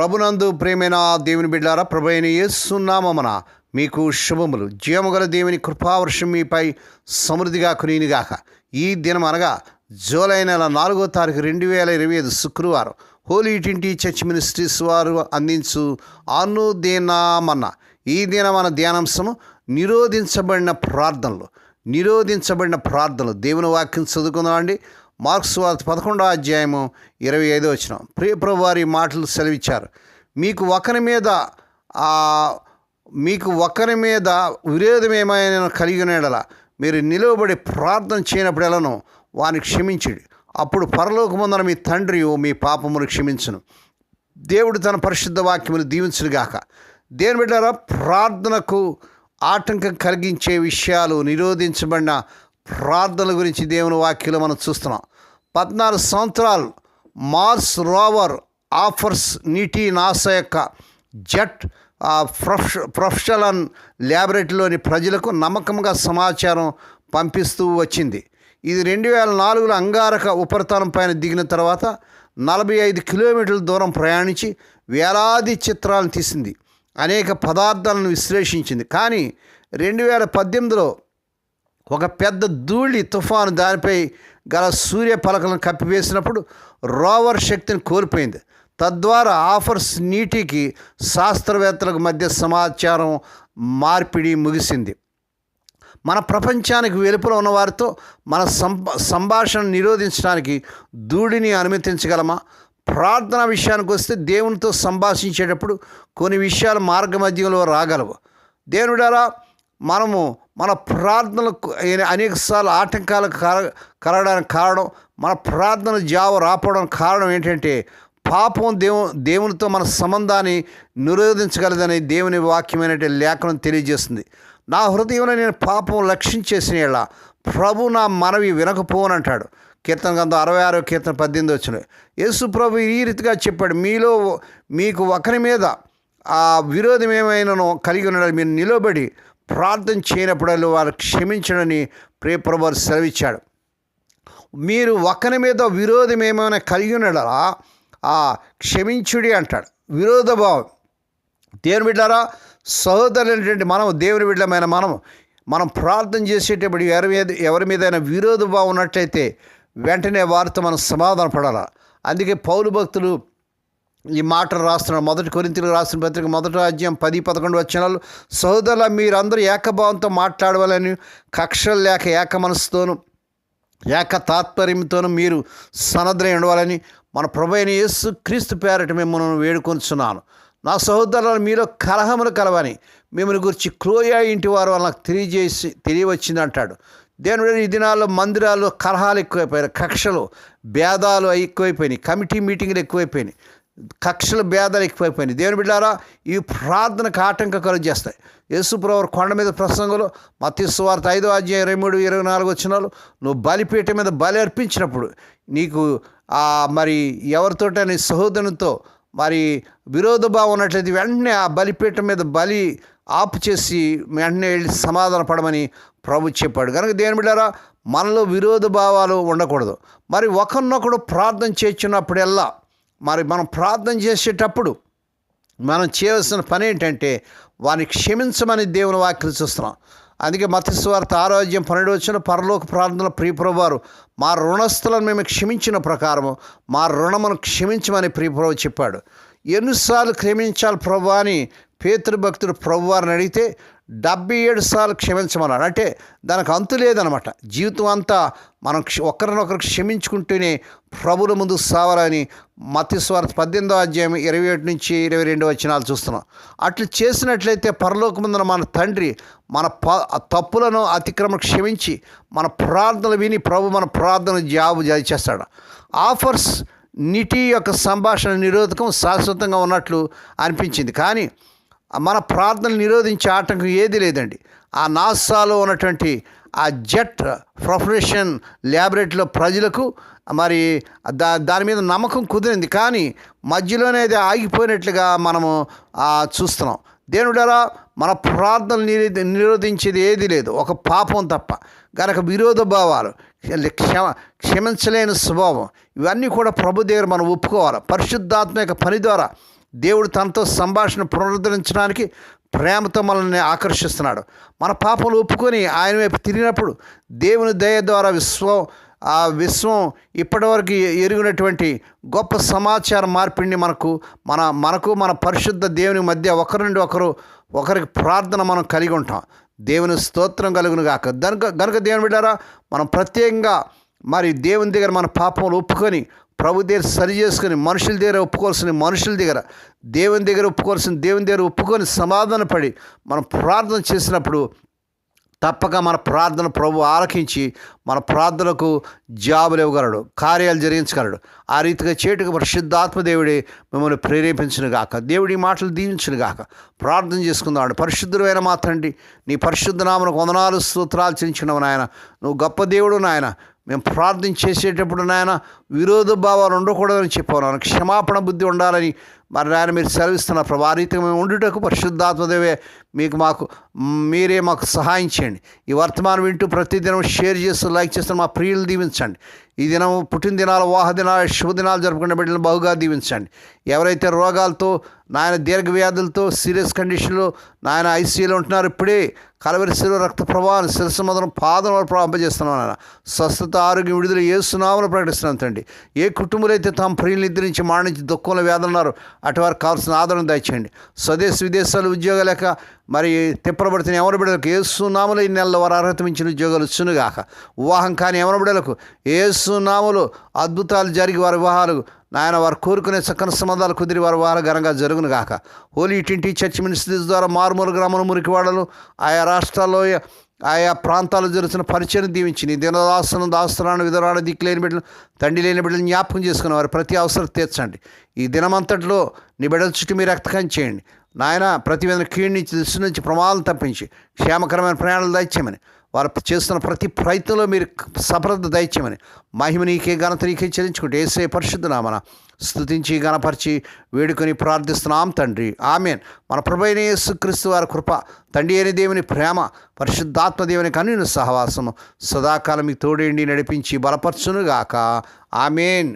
ప్రభునందు ప్రేమైన దేవుని బిడ్డారా ప్రభు అయిన ఏసునామన మీకు శుభములు. జీవముగల దేవుని కృపావర్షం మీపై సమృద్ధిగా కునిగాక ఈ దినం అనగా జూలై నెల నాలుగో తారీఖు రెండు వేల ఇరవై ఐదు శుక్రవారం. హోలీ ట్వంటీ చర్చ్ మినిస్ట్రీస్ వారు అందించు అనుదినామన్న ఈ దినమన ధ్యానాంశము నిరోధించబడిన ప్రార్థనలు. నిరోధించబడిన ప్రార్థనలు. దేవుని వాక్యం చదువుకుందామండి. మార్క్స్ వార్త పదకొండో అధ్యాయము ఇరవై ఐదో వచ్చిన ప్రియప్రభు వారి మాటలు సెలవిచ్చారు. మీకు ఒకరి మీద మీకు ఒకరి మీద విరోధం ఏమైనా కలిగి ఉండల మీరు నిలువబడి ప్రార్థన చేయనప్పుడెలను వారిని క్షమించడు. అప్పుడు పరలోకముందర మీ తండ్రి మీ పాపమును క్షమించును. దేవుడు తన పరిశుద్ధ వాక్యమును దీవించునుగాక. దేని బిడ్డారా ప్రార్థనకు ఆటంకం కలిగించే విషయాలు నిరోధించబడిన ప్రార్థనల గురించి దేవుని వాక్యలో మనం చూస్తున్నాం. పద్నాలుగు సంవత్సరాలు మార్స్ రోవర్ ఆఫర్స్ నీటి నాసా యొక్క జెట్ ఆ, ప్రొఫెష ప్రొఫెషనల్ ల్యాబొరేటరీలోని ప్రజలకు నమ్మకంగా సమాచారం పంపిస్తూ వచ్చింది. ఇది రెండు వేల నాలుగులో అంగారక ఉపరితలం పైన దిగిన తర్వాత నలభై ఐదు కిలోమీటర్ల దూరం ప్రయాణించి వేలాది చిత్రాలను తీసింది. అనేక పదార్థాలను విశ్లేషించింది. కానీ రెండు వేల పద్దెనిమిదిలో ఒక పెద్ద ధూళి తుఫాను దానిపై గల సూర్య పలకలను కప్పివేసినప్పుడు రోవర్ శక్తిని కోల్పోయింది. తద్వారా ఆఫర్స్ నీటికి శాస్త్రవేత్తలకు మధ్య సమాచారం మార్పిడి ముగిసింది. మన ప్రపంచానికి వెలుపల ఉన్నవారితో మన సంభాషణ నిరోధించడానికి ధూళిని అనుమతించగలమా? ప్రార్థన విషయానికి వస్తే దేవునితో సంభాషించేటప్పుడు కొన్ని విషయాలు మార్గమధ్యంలో రాగలవు. దేవుడారా మనము మన ప్రార్థనలకు అనేక సార్లు ఆటంకాలకు కల- కలగడానికి కారణం మన ప్రార్థన జావ రాపోవడానికి కారణం ఏంటంటే పాపం దేవు దేవునితో మన సంబంధాన్ని నిరోధించగలదని దేవుని వాక్యమైనటువంటి లేఖనం తెలియజేస్తుంది. నా హృదయంలో నేను పాపం లక్షించేసిన ఇలా ప్రభు నా మనవి వినకపోనంటాడు కీర్తన గంధం అరవై ఆరో కీర్తన పద్దెనిమిది వచ్చిన యేసు ప్రభు ఈ రీతిగా చెప్పాడు మీలో మీకు ఒకరి మీద ఆ విరోధం ఏమైనానో కలిగి ఉన్నాడు మీరు నిలబడి ప్రార్థన చేయనప్పుడు వారు క్షమించడని ప్రియప్రభు సెలవిచ్చాడు. మీరు ఒకరి మీద విరోధం ఏమైనా కలిగి ఉన్నడలా ఆ క్షమించుడి అంటాడు. విరోధ భావం. దేవుని బిడ్డారా సహోదరులైనటువంటి మనం దేవుని బిడ్డమైన మనం మనం ప్రార్థన చేసేటప్పుడు ఎవరి మీద ఎవరి మీదైనా విరోధ భావం ఉన్నట్లయితే వెంటనే వారితో మనం సమాధాన పడాలి అందుకే పౌలు భక్తులు ఈ మాటలు రాస్తున్నాడు మొదటి కొరింతలు రాసిన పత్రిక మొదటి రాజ్యం పది పదకొండు వచ్చినాలు సహోదరుల మీరందరూ ఏకభావంతో మాట్లాడవాలని కక్షలు లేక ఏక మనసుతోనూ ఏక తాత్పర్యంతోనూ మీరు సనద్రై ఉండవాలని మన ప్రభు యేసు క్రీస్తు పేరట మిమ్మల్ని వేడుకొంచున్నాను నా సహోదరులను మీలో కలహములు కలవని మిమ్మల్ని గురించి క్రోయా ఇంటి వారు వాళ్ళకి తెలియజేసి తెలియవచ్చింది అంటాడు. దేవుడు ఈ దినాల్లో మందిరాల్లో కలహాలు ఎక్కువైపోయినాయి కక్షలు భేదాలు ఎక్కువైపోయినాయి కమిటీ మీటింగ్లు ఎక్కువైపోయినాయి. కక్షల భేదాలు ఎక్కువైపోయినాయి. దేవుని బిడ్డారా ఈ ప్రార్థనకు ఆటంకం కలుగు చేస్తాయి. యేసుప్రవర్ కొండ మీద ప్రసంగంలో మత్తి ఐదో అధ్యాయం ఇరవై మూడు ఇరవై నాలుగు వచ్చినాలు నువ్వు బలిపీఠ మీద బలి అర్పించినప్పుడు నీకు ఆ మరి ఎవరితోట నీ సహోదరునితో మరి విరోధ భావం ఉన్నట్లయితే వెంటనే ఆ బలిపీఠం మీద బలి ఆపు చేసి వెంటనే వెళ్ళి సమాధాన పడమని ప్రభు చెప్పాడు. కనుక దేని బిడ్డారా మనలో విరోధ భావాలు ఉండకూడదు. మరి ఒకరినొకడు ప్రార్థన చేస్తున్నప్పుడెల్లా మరి మనం ప్రార్థన చేసేటప్పుడు మనం చేయవలసిన పని ఏంటంటే వారిని క్షమించమని దేవుని వాక్యం చూస్తున్నాం. అందుకే మతస్వార్త ఆరోగ్యం పన్నెండు వచ్చిన పరలోక ప్రార్థనల ప్రియప్రభువారు మా రుణస్థులను మేము క్షమించిన ప్రకారము మా రుణమును క్షమించమని ప్రియప్రభు చెప్పాడు. ఎన్నిసార్లు క్షమించాలి ప్రభు అని పేతృభక్తుడు ప్రభువారిని అడిగితే డెబ్బై ఏడు సార్లు క్షమించమన్నాడు. అంటే దానికి అంతు లేదనమాట. జీవితం అంతా మనం క్ష- ఒకరినొకరు క్షమించుకుంటూనే ప్రభుల ముందు సావాలని మత్స్వార్త పద్దెనిమిదో అధ్యాయం ఇరవై ఒకటి నుంచి ఇరవై రెండు వచ్చినాలు చూస్తున్నాం. అట్లు చేసినట్లయితే పరలోకముందున మన తండ్రి మన ప తప్పులను అతిక్రమణ క్షమించి మన ప్రార్థనలు విని ప్రభు మన ప్రార్థన జాబు జారీ చేస్తాడు. ఆఫర్స్ నిటి యొక్క సంభాషణ నిరోధకం శాశ్వతంగా ఉన్నట్లు అనిపించింది. కానీ మన ప్రార్థనలు నిరోధించే ఆటంకం ఏది లేదండి. ఆ నాసాలో ఉన్నటువంటి ఆ జెట్ ప్రొఫెషన్ ల్యాబొరేటరీలో ప్రజలకు మరి దా దాని మీద నమ్మకం కుదిరింది. కానీ మధ్యలోనే అది ఆగిపోయినట్లుగా మనము చూస్తున్నాం. దేవుడారా మన ప్రార్థనలు నిరోధించేది ఏది లేదు. ఒక పాపం తప్ప. గనక విరోధ భావాలు క్షమ క్షమించలేని స్వభావం ఇవన్నీ కూడా ప్రభు దగ్గర మనం ఒప్పుకోవాలి. పరిశుద్ధాత్మక పని ద్వారా దేవుడు తనతో సంభాషణ పునరుద్ధరించడానికి ప్రేమతో మనల్ని ఆకర్షిస్తున్నాడు. మన పాపలు ఒప్పుకొని ఆయన వైపు తిరిగినప్పుడు దేవుని దయ ద్వారా విశ్వం ఆ విశ్వం ఇప్పటివరకు ఎరిగినటువంటి గొప్ప సమాచార మార్పిడిని మనకు మన మనకు మన పరిశుద్ధ దేవుని మధ్య ఒకరి నుండి ఒకరు ఒకరికి ప్రార్థన మనం కలిగి ఉంటాం. దేవుని స్తోత్రం కలుగును గాక. గనుక గనుక దేవుని బిడ్డారా మనం ప్రత్యేకంగా మరి దేవుని దగ్గర మన పాపములు ఒప్పుకొని ప్రభు దగ్గర సరి చేసుకొని మనుషుల దగ్గర ఒప్పుకోవాల్సిన మనుషుల దగ్గర దేవుని దగ్గర ఒప్పుకోవాల్సిన దేవుని దగ్గర ఒప్పుకొని సమాధాన పడి మనం ప్రార్థన చేసినప్పుడు తప్పక మన ప్రార్థన ప్రభు ఆలకించి మన ప్రార్థనకు జాబులు ఇవ్వగలడు కార్యాలు జరిగించగలడు. ఆ రీతిగా చేటుకు పరిశుద్ధాత్మ దేవుడే మిమ్మల్ని ప్రేరేపించిన గాక దేవుడి మాటలు దీవించిన గాక. ప్రార్థన చేసుకుందాం పరిశుద్ధమైన మా తండ్రి నీ పరిశుద్ధ నామను వందనాలు స్తోత్రాలు చెల్లించినవు నాయన. నువ్వు గొప్ప దేవుడు నాయన. మేము ప్రార్థన చేసేటప్పుడు నాయన విరోధ భావాలు ఉండకూడదని చెప్పాను నాయన. క్షమాపణ బుద్ధి ఉండాలని మరి నాయన మీరు సెలవిస్తున్న ప్రభు మేము ఉండుటకు పరిశుద్ధాత్మదేవే మీకు మాకు మీరే మాకు సహాయం చేయండి. ఈ వర్తమానం వింటూ ప్రతిదినం షేర్ చేస్తూ లైక్ చేస్తూ మా ప్రియులు దీవించండి. ఈ దినం పుట్టినదినాలు వాహదినాలు శుభదినాలు జరుపుకునే బిడ్డలను బహుగా దీవించండి. ఎవరైతే రోగాలతో నాయన దీర్ఘ వ్యాధులతో సీరియస్ కండిషన్లో నాయన ఐసీయూలో ఉంటున్నారు ఇప్పుడే కలవరిశిలో రక్త ప్రభావాన్ని శిరస్సు మొదలు పాదం వరకు ప్రవహింపజేస్తున్నాం నాయన. స్వస్థత ఆరోగ్యం విడుదల ఏసునామని ప్రకటిస్తున్నాం తండ్రి. ఏ కుటుంబాలు అయితే తమ ప్రియులు నిద్రించి మాణించి దుఃఖంలో వ్యాధులు ఉన్నారు అటు వారికి కావాల్సిన ఆదరణ దయచేయండి. స్వదేశ విదేశాలు ఉద్యోగాలు లేక మరి తిప్పబడుతున్న ఎవరి బిడ్డలకు ఏసునామలు ఈ నెలలో వారు అర్హత మించిన ఉద్యోగాలు వచ్చునుగాక వివాహం కాని ఎవరి బిడ్డలకు ఏసునామలు అద్భుతాలు జరిగి వారి వివాహాలు నాయన వారు కోరుకునే చక్కని సంబంధాలు కుదిరి వారు వారు ఘనంగా జరుగును గాక హోలీ టింటి చర్చ్ మినిస్ట్రీస్ ద్వారా మారుమూల గ్రామం మురికివాడలు ఆయా రాష్ట్రాల్లో ఆయా ప్రాంతాల్లో జరుగుతున్న పరిచయం దీవించి నీ దినదాసనం దాస్తున్నాను విధరాను దిక్కు లేని బిడ్డలు తండ్రి లేని బిడ్డలు జ్ఞాపకం చేసుకునే వారి ప్రతి అవసరం తీర్చండి. ఈ దినమంతట్లో నీ బిడ్డల చుట్టూ మీరు రక్తకం చేయండి. నాయన ప్రతి విధంగా కీడు నుంచి దృష్టి నుంచి ప్రమాదం తప్పించి క్షేమకరమైన ప్రయాణాలు దయచేయమని వారు చేస్తున్న ప్రతి ప్రయత్నంలో మీరు సఫలత దైత్యమని. మహిమ నీకే ఘనత నీకే చెల్లించుకుంటే ఏసే పరిశుద్ధనామన స్థుతించి గణపరిచి వేడుకొని ప్రార్థిస్తున్నాం తండ్రి. ఆమెన్. మన ప్రభైన యేసుక్రీస్తు వారి కృప తండ్రి అయిన దేవుని ప్రేమ పరిశుద్ధాత్మ దేవుని కన్నుని సహవాసము సదాకాలం మీకు తోడేండి నడిపించి బలపరచునుగాక. ఆమెన్.